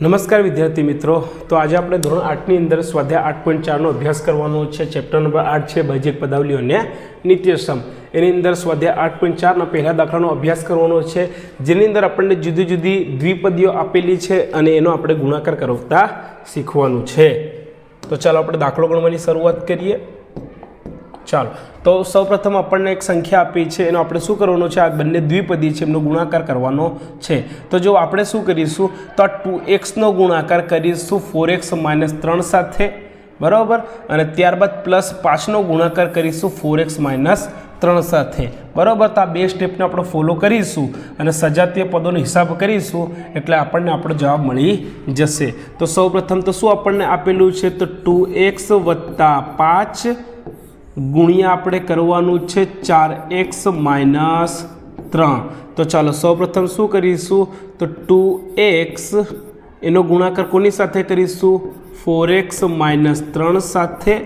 નમસ્કાર વિદ્યાર્થી મિત્રો. તો આજે આપણે ધોરણ આઠની અંદર સ્વાધ્યાય આઠ પોઈન્ટ ચારનો અભ્યાસ કરવાનો છે. ચેપ્ટર નંબર આઠ છે બૈજિક પદાવલીઓ અને નિત્યસમ. એની અંદર સ્વાધ્યાય આઠ પોઈન્ટ ચારના પહેલા દાખલાનો અભ્યાસ કરવાનો છે. જેની અંદર આપણને જુદી જુદી દ્વિપદીઓ આપેલી છે અને એનો આપણે ગુણાકાર કરવતા શીખવાનું છે. તો ચાલો આપણે દાખલો ગણવાની શરૂઆત કરીએ. ચાલો. તો સૌપ્રથમ આપણને એક સંખ્યા આપી છે. એનો આપણે શું કરવાનું છે? આ બંને દ્વિપદી છે. એમનો ગુણાકાર કરવાનો છે. તો જો આપણે શું કરીશું? તો આ ટુ એક્સનો ગુણાકાર કરીશું. ફોર એક્સ માઇનસ ત્રણ સાથે. બરાબર? અને ત્યારબાદ પ્લસ પાંચનો ગુણાકાર કરીશું. ફોર એક્સ માઇનસ ત્રણ સાથે. બરાબર? તો આ બે સ્ટેપને આપણે ફોલો કરીશું અને સજાતીય પદોનો હિસાબ કરીશું એટલે આપણને આપણો જવાબ મળી જશે. તો સૌપ્રથમ તો શું આપણને આપેલું છે? તો ટુ એક્સ વત્તા પાંચ ગુણ્યા આપણે કરવાનું છે ચાર એક્સ માઇનસ ત્રણ. તો ચાલો સૌપ્રથમ શું કરીશું? તો ટુ એક્સ, એનો ગુણાકાર કોની સાથે કરીશું? ફોર એક્સ માઇનસ ત્રણ સાથે.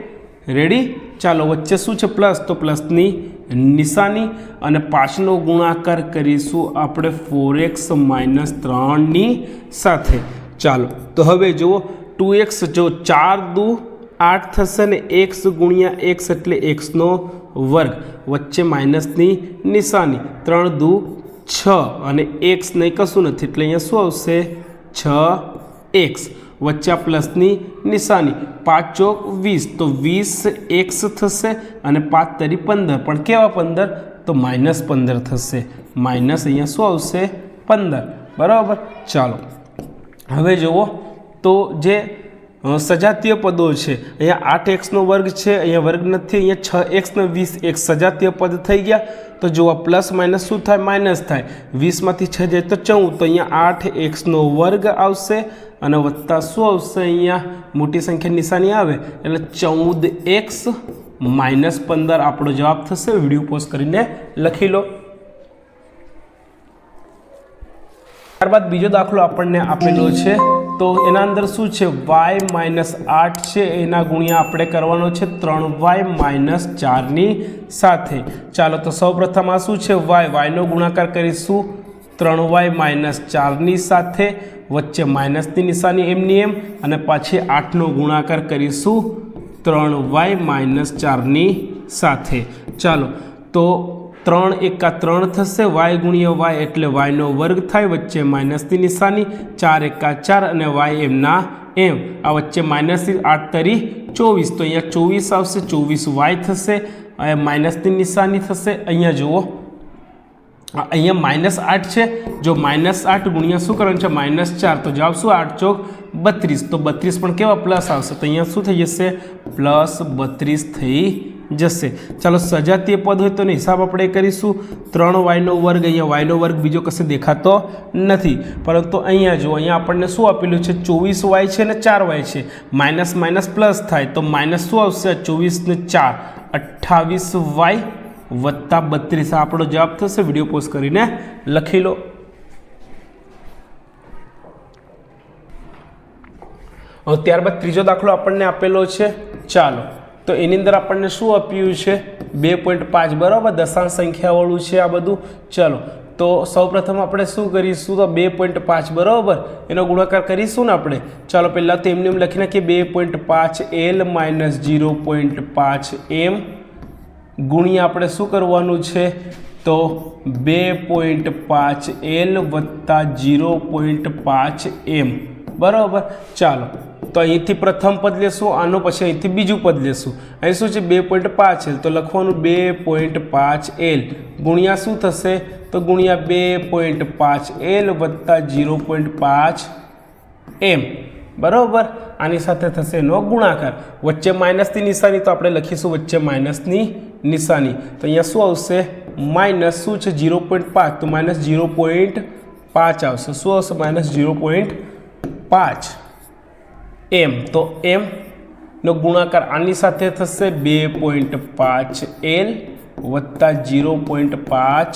રેડી ચાલો, વચ્ચે શું છે પ્લસ? તો પ્લસની નિશાની. અને પાછળનો ગુણાકાર કરીશું આપણે ફોર એક્સ માઇનસ ત્રણની સાથે. ચાલો, તો હવે જુઓ, ટુ એક્સ જો ચાર દુ આઠ થશે ને એક્સ ગુણ્યા એક્સ એટલે એક્સનો વર્ગ. વચ્ચે માઇનસની નિશાની ત્રણ દુ છ અને એક્સ નહીં, કશું નથી. એટલે અહીંયા શું આવશે? છ, એક્સ. વચ્ચે પ્લસની નિશાની પાંચ ચોક વીસ. તો વીસ એક્સ થશે અને પાંચ તરી પંદર. પણ કેવા પંદર? તો માઇનસ પંદર થશે. માઇનસ અહીંયા શું આવશે? પંદર. બરાબર? ચાલો. હવે જુઓ. તો જે સજાતીય પદો છે. અહીંયા આઠ એક્સનો વર્ગ છે, અહીંયા વર્ગ નથી, અહીંયા છ એક્સ ને વીસ એક સજાતીય પદ થઈ ગયા. તો જુઓ પ્લસ માઇનસ શું થાય? માઇનસ થાય. વીસમાંથી છ જાય તો ચૌદ. તો અહીંયા આઠ એક્સનો વર્ગ આવશે અને વત્તા શું આવશે અહીંયા? મોટી સંખ્યા નિશાની આવે. એટલે ચૌદ એક્સ માઇનસ પંદર આપણો જવાબ થશે. વીડિયો પોઝ કરીને લખી લો. ત્યારબાદ બીજો દાખલો આપણને આપેલો છે. તો એના અંદર શું છે? વાય માઇનસ આઠ છે. એના ગુણ્યા આપણે કરવાનો છે ત્રણ વાય માઇનસ ચારની સાથે. ચાલો તો સૌપ્રથમ આ શું છે? વાય વાયનો ગુણાકાર કરીશું. ત્રણ વાય માઇનસ ચારની સાથે, વચ્ચે માઇનસની નિશાની એમની એમ, અને પાછી આઠનો ગુણાકાર કરીશું. ત્રણ વાય માઇનસ ચારની સાથે. ચાલો, તો ત્રણ એકા ત્રણ થશે, વાય ગુણ્યા વાય એટલે વાયનો વર્ગ થાય, વચ્ચે માઇનસની નિશાની ચાર એકા ચાર અને વાય એમના એમ. આ વચ્ચે માઇનસથી આઠ તરી ચોવીસ, તો અહીંયા ચોવીસ આવશે, ચોવીસ વાય થશે માઇનસની નિશાની થશે, અહીંયા જુઓ. અહીંયા માઇનસ આઠ છે, જો માઇનસ આઠ ગુણ્યા શું કરવાનું છે, માઇનસ ચાર, તો જવાબ શું, આઠ ચોક બત્રીસ. તો બત્રીસ પણ કેવા પ્લસ આવશે? તો અહીંયા શું થઈ જશે? પ્લસ બત્રીસ થઈ જશે. ચાલો, સજાતીય પદ હોય તો હિસાબ આપણે કરીશું. ત્રણ વાયનો વર્ગ, અહીંયા વાયનો વર્ગ બીજો કશે દેખાતો નથી. પરંતુ અહીંયા જો અહીંયા આપણને શું આપેલું છે? ચોવીસ વાય છે ને ચાર વાય છે. માઇનસ માઇનસ પ્લસ થાય તો માઇનસ શું આવશે? ચોવીસ ને ચાર. અઠ્ઠાવીસ વાય વત્તા બત્રીસ. આપણો જવાબ થશે. વીડિયો પોસ્ટ કરીને લખી લો. ત્યારબાદ ત્રીજો દાખલો આપણને આપેલો છે. ચાલો. તો એની અંદર આપણને શું આપ્યું છે? બે પોઈન્ટ પાંચ, બરાબર? દશાંશ સંખ્યાવાળું છે આ બધું. ચલો, તો સૌપ્રથમ આપણે શું કરીશું? તો બે પોઈન્ટ પાંચ, બરાબર? એનો ગુણાકાર કરીશું ને આપણે? ચાલો, પહેલાં તો એમને એમ લખી નાખીએ બે પોઈન્ટ પાંચ એલ માઇનસ જીરો પોઈન્ટ પાંચ એમ ગુણ્યા આપણે શું કરવાનું છે? તો બે પોઈન્ટ પાંચ એલ વત્તા જીરો પોઈન્ટ પાંચ એમ બરાબર? ચાલો તો અહીંથી પ્રથમ પદ લેશું, આનો પછી અહીંથી બીજું પદ લેશું. અહીં શું છે? બે પોઈન્ટ પાંચ એલ તો લખવાનું બે પોઈન્ટ પાંચ એલ ગુણ્યા શું થશે? તો ગુણ્યા બે પોઈન્ટ પાંચ એલ વત્તા જીરો પોઈન્ટ પાંચ એમ બરાબર? આની સાથે થશે એનો ગુણાકાર. વચ્ચે માઇનસની નિશાની તો આપણે લખીશું વચ્ચે માઇનસની નિશાની. તો અહીંયા શું આવશે? માઇનસ શું છે? જીરો પોઈન્ટ પાંચ. તો માઇનસ જીરો પોઈન્ટ પાંચ આવશે. શું આવશે? માઇનસ જીરો પોઈન્ટ પાંચ. એમ. તો એમનો ગુણાકાર આની સાથે થશે બે પોઈન્ટ પાંચ એલ વત્તા જીરો પોઈન્ટ પાંચ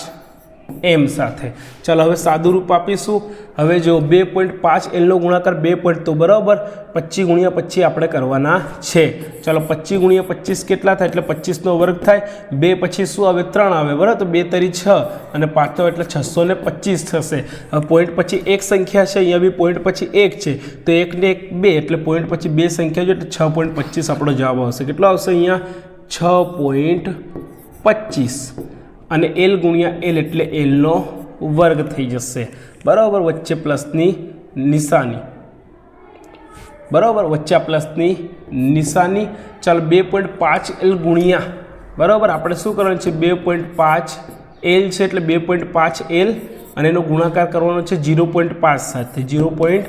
એમ સાથે. ચાલો હવે સાદું રૂપ આપીશું. હવે જો બે પોઈન્ટ પાંચ એલનો ગુણાકાર બે પોઈન્ટ તો બરાબર પચીસ ગુણ્યા પચીસ આપણે કરવાના છે. ચાલો પચીસ ગુણ્યા પચીસ કેટલા થાય? એટલે પચીસનો વર્ગ થાય. બે પછી શું આવે? ત્રણ આવે. બરાબર? તો બે તરી છ. અને પાંચ એટલે છસો ને પચીસ થશે. હવે પોઈન્ટ પછી એક સંખ્યા છે. અહીંયા બી પોઈન્ટ પછી એક છે. તો એક ને એક બે. એટલે પોઈન્ટ પછી બે સંખ્યા છે એટલે છ પોઈન્ટ પચીસ આપણો જવાબ આવશે. કેટલો આવશે અહીંયા? છ પોઈન્ટ પચીસ. અને એલ ગુણ્યા એલ એટલે એલનો વર્ગ થઈ જશે. બરાબર, વચ્ચે પ્લસની નિશાની. બરાબર, વચ્ચે પ્લસની નિશાની. ચાલ બે પોઈન્ટ પાંચ એલ ગુણ્યા. બરાબર, આપણે શું કરવાનું છે? બે પોઈન્ટ પાંચ એલ છે એટલે બે પોઈન્ટ પાંચ એલ અને એનો ગુણાકાર કરવાનો છે જીરો પોઈન્ટ પાંચ સાથે. જીરો પોઈન્ટ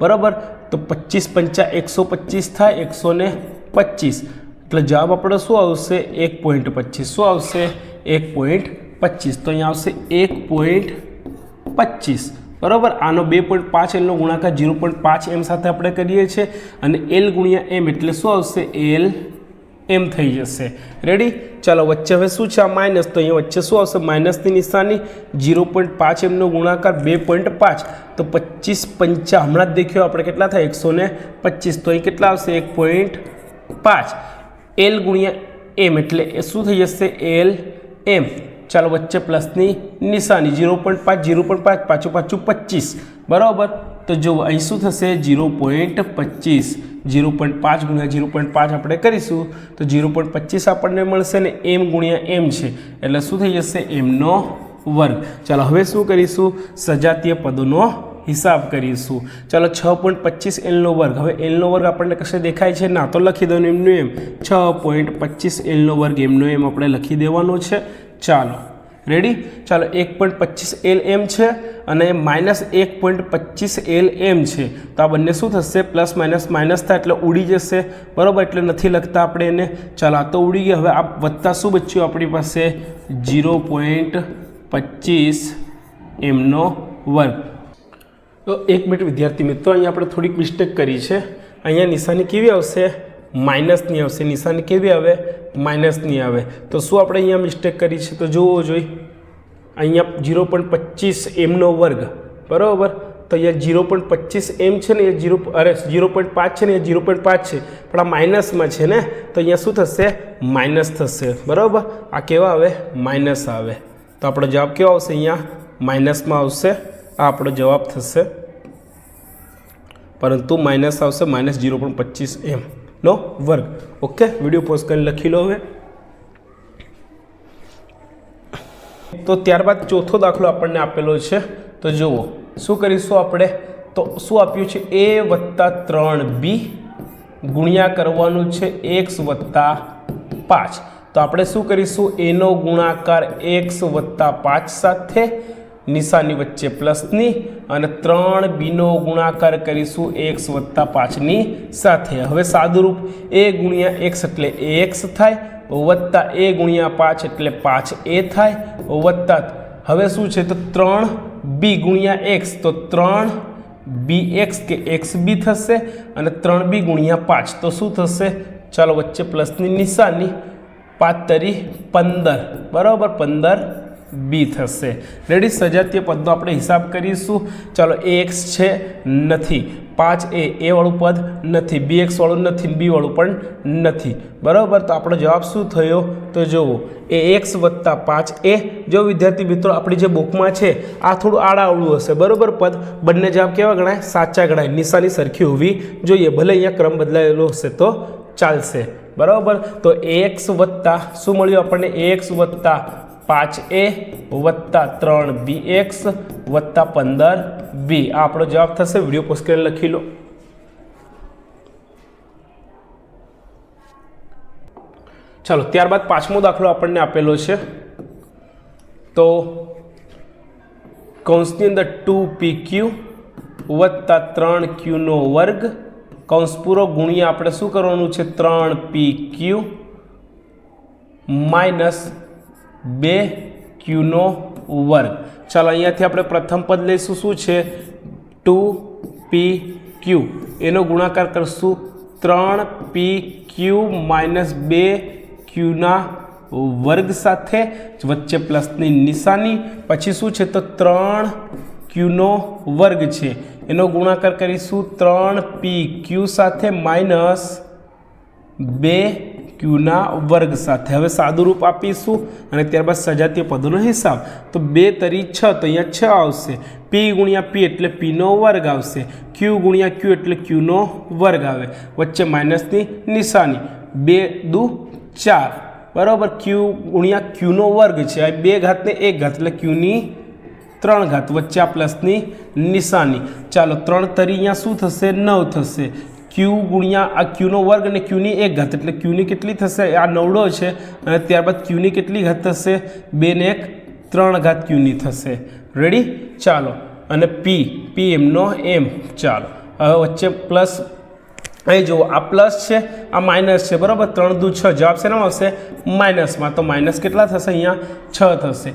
બરાબર? તો પચીસ પંચા એકસો પચીસ થાય એકસો ને પચીસ. એટલે જવાબ આપણો શું આવશે? એક પોઈન્ટ પચીસ. શું આવશે? એક પોઈન્ટ પચીસ. તો અહીંયા આવશે એક પોઈન્ટ પચીસ. બરાબર? આનો બે પોઈન્ટ પાંચ એલનો ગુણાકાર જીરો પોઈન્ટ પાંચ એમ સાથે આપણે કરીએ છીએ અને એલ ગુણ્યા એમ એટલે શું આવશે? એલ એમ થઈ જશે. રેડી ચાલો, વચ્ચે હવે શું છે? આ માઇનસ તો અહીંયા વચ્ચે શું આવશે? માઇનસની નિશાની ઝીરો પોઈન્ટ પાંચ એમનો ગુણાકાર બે પોઈન્ટ પાંચ. તો પચીસ પંચા. હમણાં જ દેખ્યો, આપણે કેટલા થાય? એકસો ને પચીસ. તો અહીં કેટલા આવશે? એક પોઈન્ટ પાંચ. એલ ગુણ્યા એમ એટલે શું થઈ જશે? એલ એમ ચાલો વચ્ચે પ્લસની નિશાની જીરો પોઈન્ટ પાંચ જીરો પોઈન્ટ પાંચ, પાછું પાછું પચીસ. બરાબર? તો જો અહીં શું થશે? જીરો પોઈન્ટ પચીસ. જીરો પોઈન્ટ પાંચ ગુણ્યા જીરો પોઈન્ટ પાંચ આપણે કરીશું. તો જીરો પોઈન્ટ પચીસ આપણને મળશે ને એમ ગુણ્યા એમ છે. એટલે શું થઈ જશે? એમનો વર્ગ. ચાલો હવે શું કરીશું? સજાતીય પદોનો હિસાબ કરીશું. ચાલો છ પોઈન્ટ પચીસ એલનો વર્ગ. હવે એલનો વર્ગ આપણને કશે દેખાય છે? ના, તો લખી દો એમનું એમ. છ પોઈન્ટ પચીસ એલનો વર્ગ, એમનો એમ આપણે લખી દેવાનો છે. ચાલો રેડી ચાલો, એક પોઈન્ટ પચીસ એલ એમ છે અને માઇનસ એક પોઈન્ટ પચીસ એલ એમ છે. તો આ બંને શું થશે? પ્લસ માઇનસ માઇનસ થાય એટલે ઉડી જશે. બરાબર? એટલે નથી લખતા આપણે એને. ચાલો, આ તો ઉડી ગયા. હવે આ વત્તા શું બચ્યું આપણી પાસે? જીરો પોઈન્ટ પચીસ એમનો વર્ગ. તો એક મિનિટ વિદ્યાર્થી મિત્રો, અહીંયા આપણે થોડીક મિસ્ટેક કરી છે. અહીંયા નિશાની કેવી આવશે? માઇનસની આવશે. નિશાની કેવી આવે? માઇનસની આવે. તો શું આપણે અહીંયા મિસ્ટેક કરી છે? તો જુઓ જોઈ. અહીંયા જીરો પોઈન્ટ પચીસ એમનો વર્ગ. બરાબર? તો અહીંયા જીરો પોઈન્ટ પચીસ એમ છે ને, એ જીરો અરે જીરો પોઈન્ટ પાંચ છે ને, એ જીરો પોઈન્ટ પાંચ છે. પણ આ માઇનસમાં છે ને, તો અહીંયા શું થશે? માઇનસ થશે. બરાબર? આ કેવા આવે? માઇનસ આવે. તો આપણો જવાબ કેવો આવશે અહીંયા? માઇનસમાં આવશે. આ આપણો જવાબ થશે પરંતુ માઇનસ આવશે માઇનસ જીરો પોઈન્ટ પચીસ એમ. નો વર્ગ. ઓકે વીડિયો પોઝ કરીને લખી લો હવે. તો ત્યારબાદ ચોથો દાખલો આપણને આપેલો છે. તો જુઓ, શું કરીશું આપણે? તો શું આપ્યું છે? એ વત્તા ત્રણ બી ગુણ્યા કરવાનું છે એક્સ વત્તા પાંચ. તો આપણે શું કરીશું? એનો ગુણાકાર એક્સ વત્તા પાંચ સાથે નિશાની વચ્ચે પ્લસની અને ત્રણ બીનો ગુણાકાર કરીશું એક્સ વત્તા પાંચની સાથે. હવે સાદુરૂપ એ ગુણ્યા એક્સ એટલે એક્સ થાય, વત્તા એ ગુણ્યા પાંચ એટલે પાંચ એ થાય, વત્તા હવે શું છે? તો ત્રણ બી ગુણ્યા એક્સ, તો ત્રણ બી એક્સ કે એક્સ બી થશે અને ત્રણ બી ગુણ્યા પાંચ. તો શું થશે? ચાલો વચ્ચે પ્લસની નિશાની પાંચ પંદર. બરાબર? પંદર બી થશે. રેડી સજાતીય પદનો આપણે હિસાબ કરીશું. ચાલો, એ એક્સ છે, નથી. પાંચ એ એ વાળું પદ નથી. બી એક્સ વાળું નથી, બી વાળું પણ નથી. બરાબર? તો આપણો જવાબ શું થયો? તો જુઓ, એ એક્સ વત્તા પાંચ એ, જો વિદ્યાર્થી મિત્રો, આપણી જે બુકમાં છે, આ થોડું આડાવડું હશે. બરાબર પદ? બંને જવાબ કેવા ગણાય? સાચા ગણાય. નિશાની સરખી હોવી જોઈએ. ભલે અહીંયા ક્રમ બદલાયેલો હશે તો ચાલશે. બરાબર? તો એક્સ વત્તા, શું મળ્યું આપણને? એક્સ વત્તા પાંચ એ વત્તા ત્રણ બી એક્સ વત્તા પંદર બી. આ આપણો જવાબ થશે, વીડિયો પોસ્ટ લખી લો. ચાલો, ત્યારબાદ પાંચમો દાખલો આપણને આપેલો છે. તો કૌંસની અંદર ટુ પી ક્યુ વત્તા ત્રણ ક્યુનો વર્ગ. કૌંસ પૂરો ગુણ્યા આપણે શું કરવાનું છે? ત્રણ પી ક્યુ માઇનસ બે ક્યુનો વર્ગ. ચાલો અહીંયાથી આપણે પ્રથમ પદ લઈશું. શું છે? Two P Q. એનો ગુણાકાર કરશું ત્રણ પી ક્યુ માઇનસ બે ક્યુના વર્ગ સાથે, વચ્ચે પ્લસની નિશાની. પછી શું છે? તો ત્રણ ક્યુનો વર્ગ છે. એનો ગુણાકાર કરીશું ત્રણ પી ક્યુ સાથે માઇનસ બે ક્યુના વર્ગ સાથે. હવે સાદું રૂપ આપીશું અને ત્યારબાદ સજાતીય પદોનો હિસાબ. તો બે તરી છ, તો અહીંયા છ આવશે. પી ગુણ્યા પી એટલે પીનો વર્ગ આવશે. ક્યુ ગુણ્યા ક્યુ એટલે ક્યુનો વર્ગ આવે. વચ્ચે માઇનસની નિશાની. બે દુ ચાર. બરાબર? ક્યુ ગુણ્યા ક્યુનો વર્ગ છે. આ બે ઘાતને એક ઘાત એટલે ક્યુની ત્રણ ઘાત. વચ્ચે આ પ્લસની નિશાની. ચાલો, ત્રણ તરી અહીંયા શું થશે? નવ થશે. ક્યુ ગુણ્યા આ ક્યુનો વર્ગ અને ક્યુની એક ઘાત. એટલે ક્યુની કેટલી થશે? આ નવડો છે. અને ત્યારબાદ ક્યુની કેટલી ઘાત થશે? બે ને એક, ત્રણ ઘાત ક્યુની થશે. રેડી ચાલો. અને પી પી એમનો એમ ચાલો. હવે વચ્ચે પ્લસ અહીં જુઓ. આ પ્લસ છે, આ માઇનસ છે. બરાબર? ત્રણ દુ છ. જવાબ છે શેનામાં આવશે? માઇનસમાં તો માઇનસ કેટલા થશે અહીંયા? છ થશે.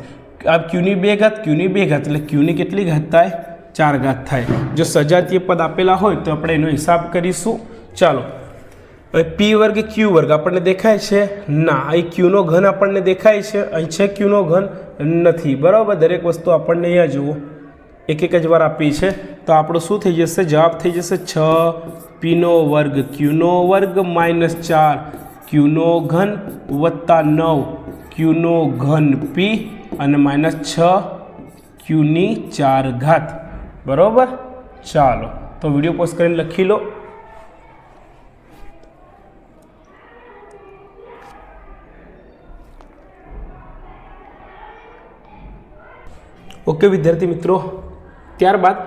આ ક્યુની બે ઘાત ક્યુની બે ઘાત. એટલે ક્યુની કેટલી ઘાત થાય? ચાર ઘાત થાય. જો સજાતીય પદ આપેલા હોય તો આપણે એનો હિસાબ કરીશું. ચાલો. હવે પી વર્ગ ક્યુ વર્ગ આપણને દેખાય છે ના. અહીં ક્યુનો ઘન આપણને દેખાય છે. અહીં છે ક્યુનો ઘન નથી. બરાબર? દરેક વસ્તુ આપણને અહીંયા જુઓ. એક એક જ વાર આપી છે. તો આપણો શું થઈ જશે? જવાબ થઈ જશે છ. પીનો વર્ગ ક્યુનો વર્ગ માઇનસ ચાર. ક્યુનો ઘન વત્તા નવ. ક્યુનો ઘન પી અને માઇનસ છ. ક્યુની ચાર ઘાત બરાબર? ચાલો, તો વીડિયો પોસ્ટ કરીને લખી લો. ઓકે વિદ્યાર્થી મિત્રો, ત્યારબાદ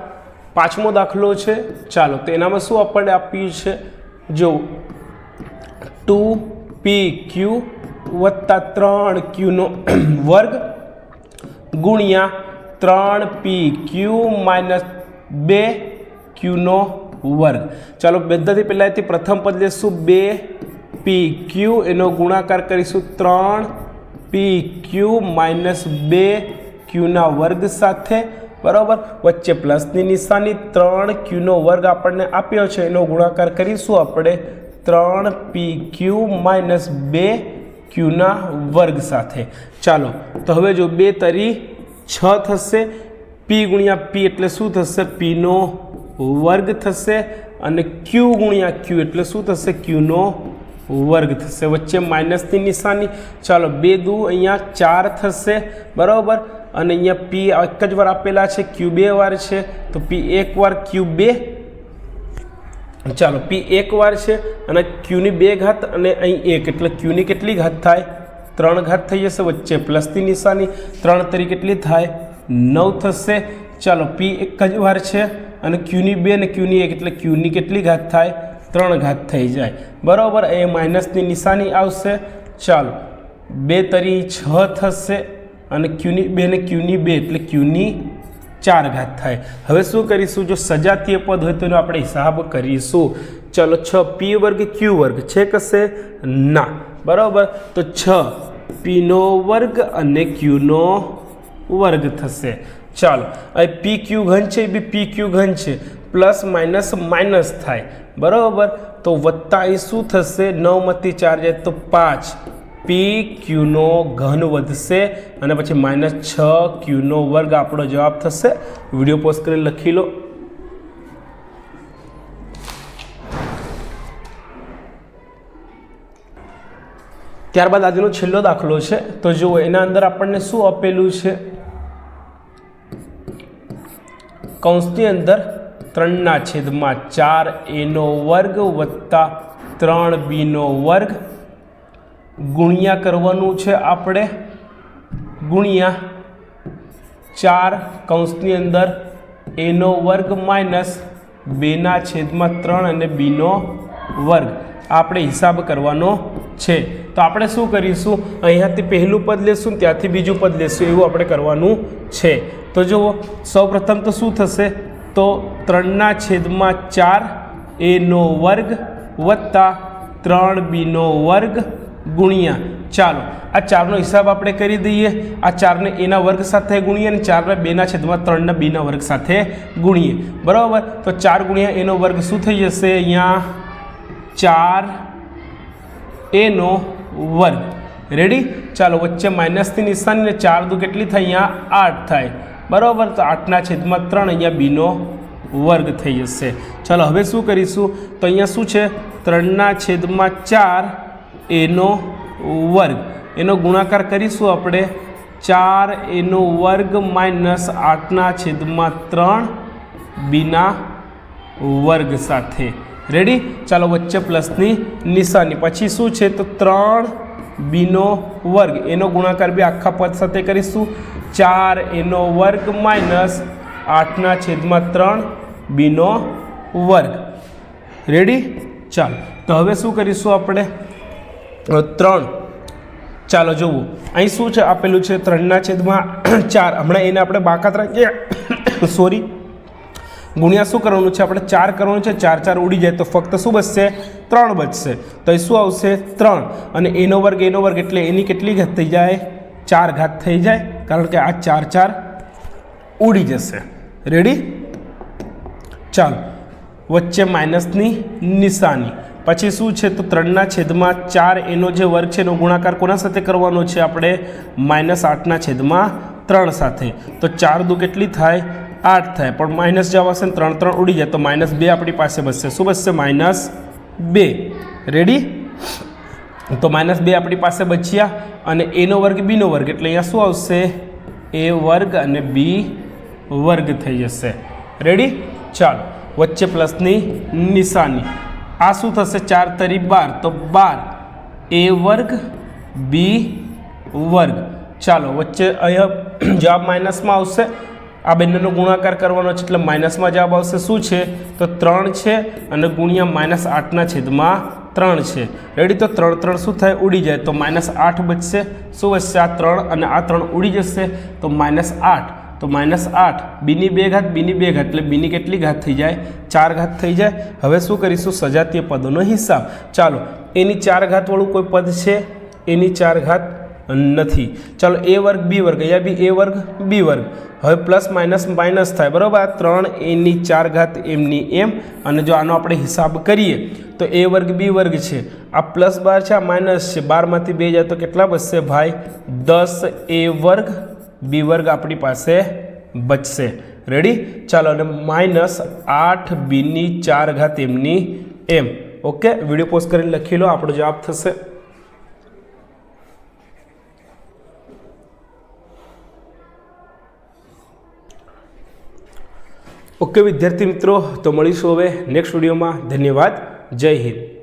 પાંચમો દાખલો છે. ચાલો, તો એનામાં શું આપણને આપ્યું છે? જો, ટુ પી ક્યુ વત્તા ત્રણ ક્યુનો વર્ગ ગુણ્યા ત્રણ પી ક્યુ માઇનસ બે ક્યુનો વર્ગ. ચાલો બધાથી પહેલાંથી પ્રથમ પદ લેશું. બે પી ક્યુ, એનો ગુણાકાર કરીશું. ત્રણ પી ક્યુ માઇનસ બે ક્યુના વર્ગ સાથે. બરાબર? વચ્ચે પ્લસની નિશાની ત્રણ ક્યુનો વર્ગ આપણને આપ્યો છે. એનો ગુણાકાર કરીશું આપણે ત્રણ પી ક્યુ માઇનસ બે ક્યુના વર્ગ સાથે. ચાલો, તો હવે જો બે તરી છ થશે, પી ગુણ્યા પી એટલે શું થશે? પીનો વર્ગ થશે અને ક્યુ ગુણ્યા ક્યુ એટલે શું થશે? ક્યુનો વર્ગ થશે. વચ્ચે માઇનસની નિશાની. ચાલો, બે દુ અહીંયા ચાર થશે, બરાબર? અને અહીંયા પી એક જ વાર આપેલા છે, ક્યુ બે વાર છે, તો પી એક વાર ક્યુ બે. ચાલો, પી એક વાર છે અને ક્યુની બે ઘાત અને અહીં એક, એટલે ક્યુની કેટલી ઘાત થાય? ત્રણ ઘાત થઈ જશે, વચ્ચે પ્લસની નિશાની ત્રણ તરી કેટલી થાય, નવ થશે. ચાલો પી એક જ વાર છે અને ક્યુની બે અને ક્યુની એક, એટલે ક્યુની કેટલી ઘાત થાય? ત્રણ ઘાત થઈ જાય. બરાબર, એ માઇનસની નિશાની આવશે. ચાલો, બે તરી છ થશે અને ક્યુની બે ને ક્યુની બે, એટલે ક્યુની ચાર ઘાત થાય. હવે શું કરીશું? જો સજાતીય પદ હોય તો એનો આપણે હિસાબ કરીશું. ચલો, છ. પી વર્ગ ક્યુ વર્ગ. છે કશે ના. બરાબર? તો છ. પીનો વર્ગ અને ક્યુનો વર્ગ થશે. ચાલો. અહીં પી ક્યુ ઘન છે, એ બી પી ક્યુ ઘન છે. પ્લસ, માઇનસ માઇનસ થાય. બરાબર? તો વત્તા એ શું થશે? નવમાંથી ચાર જાય તો પાંચ. પી ક્યુનો ઘન વધશે અને પછી માઇનસ છ ક્યુનો વર્ગ આપણો જવાબ થશે. વીડિયો પોસ્ટ કરીને લખી લો. ત્યારબાદ આજનો છેલ્લો દાખલો છે. તો જુઓ, એના અંદર આપણને શું આપેલું છે? કૌંસની અંદર ત્રણના છેદમાં ચાર એનો વર્ગ વત્તા ત્રણ બીનો વર્ગ ગુણ્યા કરવાનું છે આપણે. ગુણ્યા ચાર કૌંસની અંદર એનો વર્ગ માઇનસ બેના છેદમાં ત્રણ અને બીનો વર્ગ. આપણે હિસાબ કરવાનો છે. તો આપણે શું કરીશું? અહીંયાથી પહેલું પદ લેશું, ત્યાંથી બીજું પદ લેશું, એવું આપણે કરવાનું છે. તો જુઓ, સૌપ્રથમ તો શું થશે? તો ત્રણના છેદમાં ચાર એનો વર્ગ વત્તા ત્રણ બીનો વર્ગ ગુણ્યા ચાલો. આ ચારનો હિસાબ આપણે કરી દઈએ. આ ચારને એના વર્ગ સાથે ગુણીએ અને ચારને બેના છેદમાં ત્રણના બીના વર્ગ સાથે ગુણીએ. બરાબર? તો ચાર ગુણ્યા એનો વર્ગ શું થઈ જશે અહીંયા? ચાર એનો વર્ગ. રેડી ચાલો, વચ્ચે માઇનસની નિશાની ને ચાર દુ કેટલી થાય અહીંયા? આઠ થાય. બરાબર? તો આઠના છેદમાં ત્રણ અહીંયા બીનો વર્ગ થઈ જશે. ચાલો, હવે શું કરીશું? તો અહીંયા શું છે? ત્રણના છેદમાં ચાર એનો વર્ગ. એનો ગુણાકાર કરીશું આપણે. ચાર એનો વર્ગ માઇનસ આઠના છેદમાં ત્રણ બીના વર્ગ સાથે. રેડી ચાલો વચ્ચે પ્લસની નિશાની. પછી શું છે? તો ત્રણ બીનો વર્ગ. એનો ગુણાકાર બી આખા પદ સાથે કરીશું. ચાર એનો વર્ગ માઇનસ આઠના છેદમાં ત્રણ બીનો વર્ગ. રેડી ચાલો. તો હવે શું કરીશું આપણે? ત્રણ. ચાલો જોવું. અહીં શું છે આપેલું છે? ત્રણના છેદમાં ચાર. હમણાં એને આપણે બાકાત રાખીએ. સોરી ગુણ્યા શું કરવાનું છે? આપણે ચાર કરવાનું છે. ચાર ચાર ઉડી જાય તો ફક્ત શું બચશે? ત્રણ બચશે. તો એ શું આવશે? ત્રણ. અને એનો વર્ગ એનો વર્ગ એટલે એની કેટલી ઘાત થઈ જાય? ચાર ઘાત થઈ જાય. કારણ કે આ ચાર ચાર ઉડી જશે. રેડી ચાલો. વચ્ચે માઇનસની નિશાની. પછી શું છે? તો ત્રણના છેદમાં ચાર એનો જે વર્ગ છે એનો ગુણાકાર કોના સાથે કરવાનો છે? આપણે માઇનસ આઠના છેદમાં ત્રણ સાથે. તો ચાર દુ કેટલી થાય? આઠ થાય. પણ માઇનસ જવા હશે ત્રણ ત્રણ ઉડી જાય. તો માઇનસ બે આપણી પાસે બચશે. શું બચશે? માઇનસ બે. રેડી તો માઇનસ બે આપણી પાસે બચ્યા અને એનો વર્ગ બીનો વર્ગ. એટલે અહીંયા શું આવશે? એ વર્ગ અને બી વર્ગ થઈ જશે. રેડી ચાલો. વચ્ચે પ્લસની નિશાની. આ શું થશે? ચાર તરી બાર. તો બાર. એ વર્ગ, બી વર્ગ. ચાલો, વચ્ચે અહીંયા જવાબ માઇનસમાં આવશે. આ બંનેનો ગુણાકાર કરવાનો છે એટલે માઇનસમાં જવાબ આવશે શું છે? તો ત્રણ છે અને ગુણ્યા માઇનસ આઠના છેદમાં ત્રણ છે. રેડી તો ત્રણ ત્રણ શું થાય? ઉડી જાય. તો માઇનસ આઠ બચશે. શું બચશે? આ ત્રણ અને આ ત્રણ ઉડી જશે. તો માઇનસ આઠ. તો માઇનસ આઠ. બીની બે ઘાત, બીની બે ઘાત. એટલે બીની કેટલી ઘાત થઈ જાય? ચાર ઘાત થઈ જાય. હવે શું કરીશું? સજાતીય પદોનો હિસાબ. ચાલો, એની ચાર ઘાતવાળું કોઈ પદ છે? એની ચાર ઘાત નથી. ચાલો, એ વર્ગ, બી વર્ગ. અહીંયા બી એ વર્ગ, બી વર્ગ. હવે પ્લસ માઇનસ માઇનસ થાય. બરાબર? ત્રણ એની ચાર ઘાત એમની એમ. અને જો આનો આપણે હિસાબ કરીએ, તો એ વર્ગ, બી વર્ગ છે. આ પ્લસ બાર છે, આ માઇનસ છે. બારમાંથી બે જાય તો કેટલા બચશે ભાઈ? દસ એ વર્ગ બી વર્ગ આપણી પાસે બચશે. રેડી ચાલો, અને માઇનસ આઠ બીની ચાર ઘાત એમની એમ. ઓકે વીડિયો પોસ્ટ કરીને લખી લો, આપણો જવાબ થશે. ઓકે વિદ્યાર્થી મિત્રો, તો મળીશું હવે નેક્સ્ટ વિડીયોમાં ધન્યવાદ. જય હિન્દ.